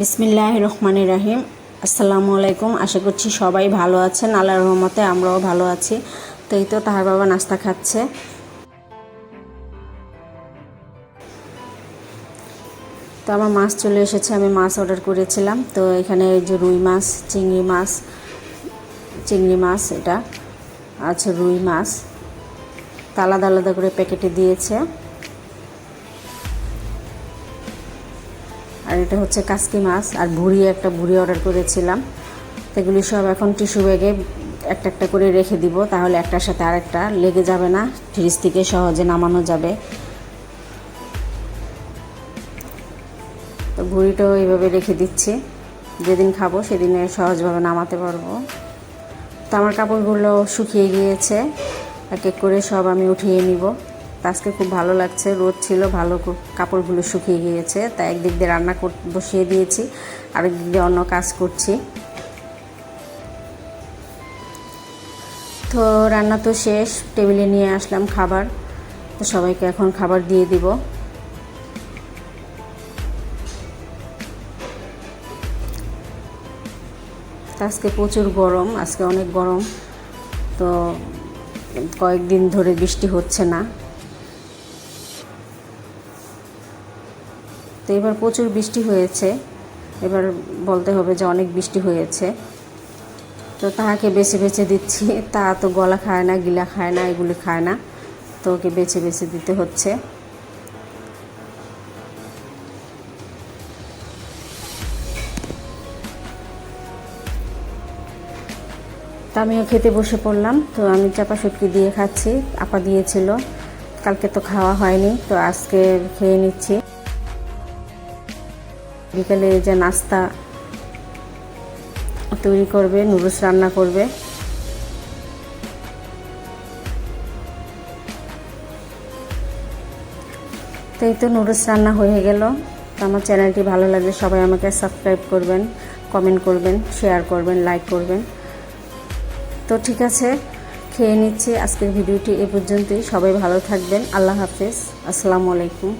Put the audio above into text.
বিসমিল্লাহ রহমান রাহিম। আসসালামু আলাইকুম। আশা করছি সবাই ভালো আছেন। আল্লাহর রহমতে আমরাও ভালো আছি। তো এই তো তাহার বাবা নাস্তা খাচ্ছে। তো আমার মাছ চলে এসেছে। আমি মাছ অর্ডার করেছিলাম। তো এখানে যে রুই মাছ, চিংড়ি মাছ চিংড়ি মাছ এটা আছে রুই মাছ। তা আলাদা আলাদা করে প্যাকেটে দিয়েছে। আর এটা হচ্ছে কাসকি মাছ, আর ভুড়ি একটা ভুড়ি অর্ডার করেছিলাম। এগুলি সব এখন টিস্যু ব্যাগে একটা একটা করে রেখে দিব, তাহলে একটার সাথে আরেকটা লেগে যাবে না ফ্রিজ থেকে সহজে নামানো যাবে। তো ভুড়িটাও এইভাবে রেখে দিচ্ছি। যেদিন খাব সেদিনে সহজভাবে নামাতে পারব। তো আমার কাপড়গুলো শুকিয়ে গিয়েছে, এক এক করে সব আমি উঠিয়ে নিব। আজকে খুব ভালো লাগছে। রোদ ছিল, ভালো কাপড়গুলো শুকিয়ে গিয়েছে, তাই একদিক দিয়ে রান্না বসিয়ে দিয়েছি, আরেক দিক দিয়ে অন্য কাজ করছি। তো রান্না তো শেষ, টেবিলে নিয়ে আসলাম খাবার। তো সবাইকে এখন খাবার দিয়ে দিব। আজকে প্রচুর গরম, আজকে অনেক গরম। তো কয়েকদিন ধরে বৃষ্টি হচ্ছে না। তো এবার প্রচুর বৃষ্টি হয়েছে। এবার বলতে হবে যে অনেক বৃষ্টি হয়েছে। তো তাহাকে বেছে বেছে দিচ্ছি। তা তো গলা খায় না, গিলা খায় না, এগুলি খায় না। তো ওকে বেছে বেছে দিতে হচ্ছে। তা আমিও খেতে বসে পড়লাম। তো আমি চাপা শুটকি দিয়ে খাচ্ছি। আপা দিয়েছিল। কালকে তো খাওয়া হয়নি, তো আজকে খেয়ে নিচ্ছি। বিকালে যে নাস্তা তৈরি করবে, নুডলস রান্না করবে। তো এই তো নুডলস রান্না হয়ে গেল। তো আমার চ্যানেলটি ভালো লাগলে সবাই আমাকে সাবস্ক্রাইব করবেন, কমেন্ট করবেন, শেয়ার করবেন, লাইক করবেন। তো ঠিক আছে, খেয়ে নিচ্ছি আজকের ভিডিওটি এ পর্যন্তই। সবাই ভালো থাকবেন, আল্লাহ হাফেজ। আসসালামু আলাইকুম।